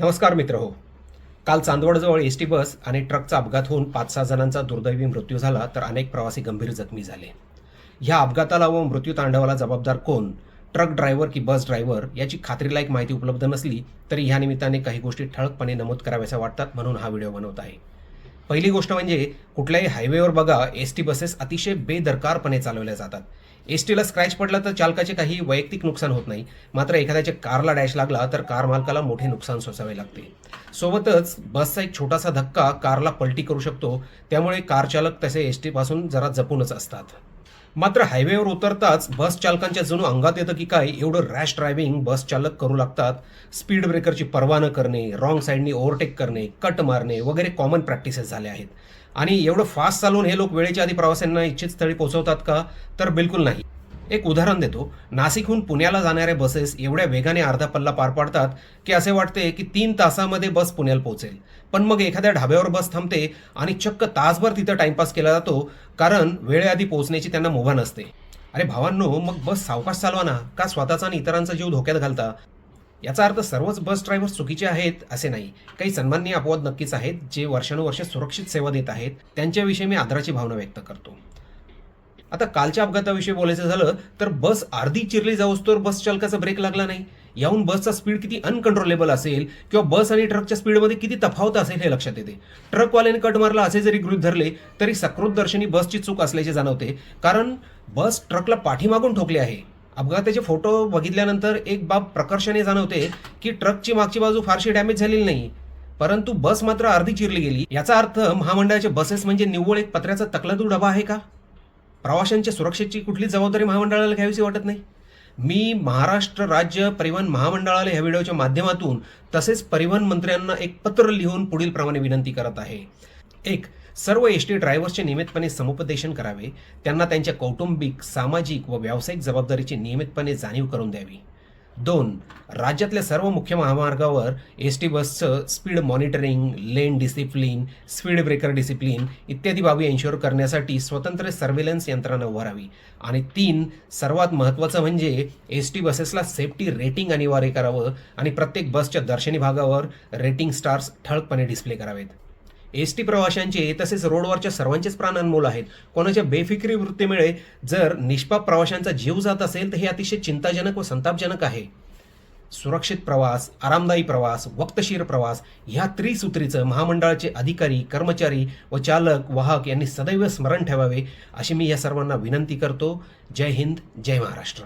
नमस्कार मित्र हो. काल चांदवडजवळ एस टी बस आणि ट्रकचा अपघात होऊन पाच सहा जणांचा दुर्दैवी मृत्यू झाला तर अनेक प्रवासी गंभीर जखमी झाले. ह्या अपघाताला व मृत्यू तांडवाला जबाबदार कोण? ट्रक ड्रायव्हर की बस ड्रायव्हर? याची खात्रीलायक माहिती उपलब्ध नसली तरी ह्या निमित्ताने काही गोष्टी ठळकपणे नमूद कराव्याच्या वाटतात म्हणून हा व्हिडिओ बनवत आहे. पहिली गोष्ट म्हणजे कुठल्याही हायवेवर बघा एस टी बसेस अतिशय बेदरकारपणे चालवल्या जातात. एस टीला स्क्रॅच पडला तर चालकाचे काही वैयक्तिक नुकसान होत नाही. मात्र एखाद्याच्या कारला डॅश लागला तर कार मालकाला मोठे नुकसान सोसावे लागते. सोबतच बसचा एक छोटासा धक्का कारला पलटी करू शकतो. त्यामुळे कार चालक तसे एस टीपासून जरा जपूनच असतात. मात्र हायवेवर उतरताच बस चालकांच्या जणू अंगात येतं की काय एवढं रॅश ड्रायव्हिंग बस चालक करू लागतात. स्पीड ब्रेकरची पर्वा न करणे रॉंग साईडनी ओव्हरटेक करणे कट मारणे वगैरे कॉमन प्रॅक्टिसेस झाले आहेत. आणि एवढं फास्ट चालून हे लोक वेळेच्या आधी प्रवाशांना इच्छित स्थळी पोहोचवतात का? तर बिलकुल नाही. एक उदाहरण देतो. नाशिकहून पुण्याला जाणाऱ्या बसेस एवढ्या वेगाने अर्धा पल्ला पार पाडतात की असे वाटते की तीन तासामध्ये बस पुण्याला पोहोचेल. पण मग एखाद्या ढाब्यावर बस थांबते आणि चक्क तासभर तिथं टाइमपास केला जातो कारण वेळेआधी पोहोचण्याची त्यांना मुभा नसते. अरे भावांनो मग बस सावकाश चालवा ना का स्वतःचा आणि इतरांचा जीव धोक्यात घालता? याचा अर्थ सर्वच बस ड्रायव्हर चुकीचे आहेत असे नाही. काही सन्माननीय अपवाद नक्कीच आहेत जे वर्षानुवर्षे सुरक्षित सेवा देत आहेत. त्यांच्याविषयी मी आदराची भावना व्यक्त करतो. आता कालच्या अपघाताविषयी बोलायचं झालं तर बस अर्धी चिरली जाऊस तर बस चालकाचा ब्रेक लागला नाही. याहून बसचा स्पीड किती अनकंट्रोलेबल असेल किंवा बस आणि ट्रकच्या स्पीडमध्ये किती तफावत असेल हे लक्षात येते. ट्रकवाल्याने कट मारला असे जरी गृहीत धरले तरी सकृत दर्शनी बसची चूक असल्याचे जाणवते. कारण बस ट्रकला पाठीमागून ठोकली आहे. अपघाताचे फोटो बघितल्यानंतर एक बाब प्रकर्षाने जाणवते की ट्रकची मागची बाजू फारशी डॅमेज झालेली नाही. परंतु बस मात्र अर्धी चिरली गेली. याचा अर्थ महामंडळाच्या बसेस म्हणजे निव्वळ एक पत्र्याचा तकलादू डबा आहे का? प्रवाशांच्या सुरक्षेची कुठली जबाबदारी महामंडळाला घ्यावीशी वाटत नाही? मी महाराष्ट्र राज्य परिवहन महामंडळाला ह्या व्हिडिओच्या माध्यमातून तसेच परिवहन मंत्र्यांना एक पत्र लिहून पुढील प्रमाणे विनंती करत आहे. एक सर्व एस टी ड्रायव्हर्सचे नियमितपणे समुपदेशन करावे. त्यांना त्यांच्या कौटुंबिक सामाजिक व व्यावसायिक जबाबदारीची नियमितपणे जाणीव करून द्यावी. दोन राज्यातल्या सर्व मुख्य महामार्गावर एस टी बसचं speed monitoring lane discipline speed breaker discipline इत्यादी बाबी एन्श्युअर करण्यासाठी स्वतंत्र सर्व्हेलन्स यंत्रणा उभारावी. आणि तीन सर्वात महत्त्वाचं म्हणजे एस टी बसेसला सेफ्टी रेटिंग अनिवार्य करावं आणि प्रत्येक बसच्या दर्शनी भागावर रेटिंग स्टार्स ठळकपणे डिस्प्ले करावेत. एस टी प्रवाशांचे तसेच रोडवरच्या सर्वांचेच प्राण अनमोल आहेत. कोणाच्या बेफिक्री वृत्तीमुळे जर निष्पाप प्रवाशांचा जीव जात असेल तर हे अतिशय चिंताजनक व संतापजनक आहे. सुरक्षित प्रवास आरामदायी प्रवास वक्तशीर प्रवास ह्या त्रिसूत्रीचं महामंडळाचे अधिकारी कर्मचारी व चालक वाहक यांनी सदैव स्मरण ठेवावे अशी मी या सर्वांना विनंती करतो. जय हिंद जय महाराष्ट्र.